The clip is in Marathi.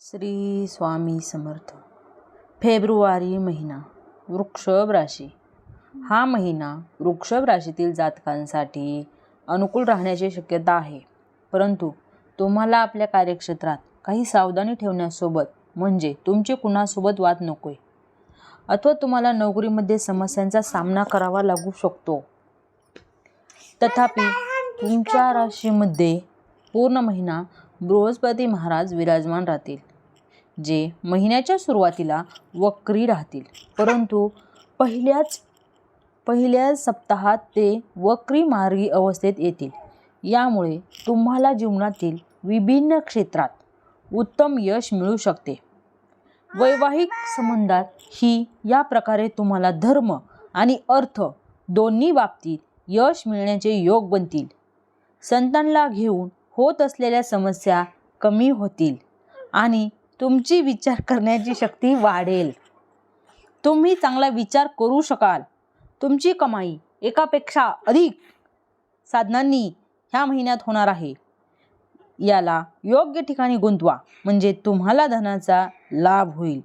श्री स्वामी समर्थ. फेब्रुवारी महिना वृक्षभ राशी. हा महिना वृक्षभ राशीतील जातकांसाठी अनुकूल राहण्याची शक्यता आहे. परंतु तुम्हाला आपल्या कार्यक्षेत्रात काही सावधानी ठेवण्यासोबत म्हणजे तुमचे कुणासोबत वाद नकोय. अथवा तुम्हाला नोकरीमध्ये समस्यांचा सामना करावा लागू शकतो. तथापि तुमच्या राशीमध्ये पूर्ण महिना बृहस्पती महाराज विराजमान राहतील जे महिन्याच्या सुरुवातीला वक्री राहतील. परंतु पहिल्याच पहिल्या सप्ताहात ते वक्री मार्गी अवस्थेत येतील. यामुळे तुम्हाला जीवनातील विभिन्न क्षेत्रात उत्तम यश मिळू शकते. वैवाहिक संबंधात ही या प्रकारे तुम्हाला धर्म आणि अर्थ दोन्ही बाबतीत यश मिळण्याचे योग बनतील. संतांना घेऊन होत असलेल्या समस्या कमी होतील आणि तुमची विचार करण्याची शक्ती वाढेल. तुम्ही चांगला विचार करू शकाल. तुमची कमाई एकापेक्षा अधिक साधनांनी ह्या महिन्यात होणार आहे. याला योग्य ठिकाणी गुंतवा म्हणजे तुम्हाला धनाचा लाभ होईल.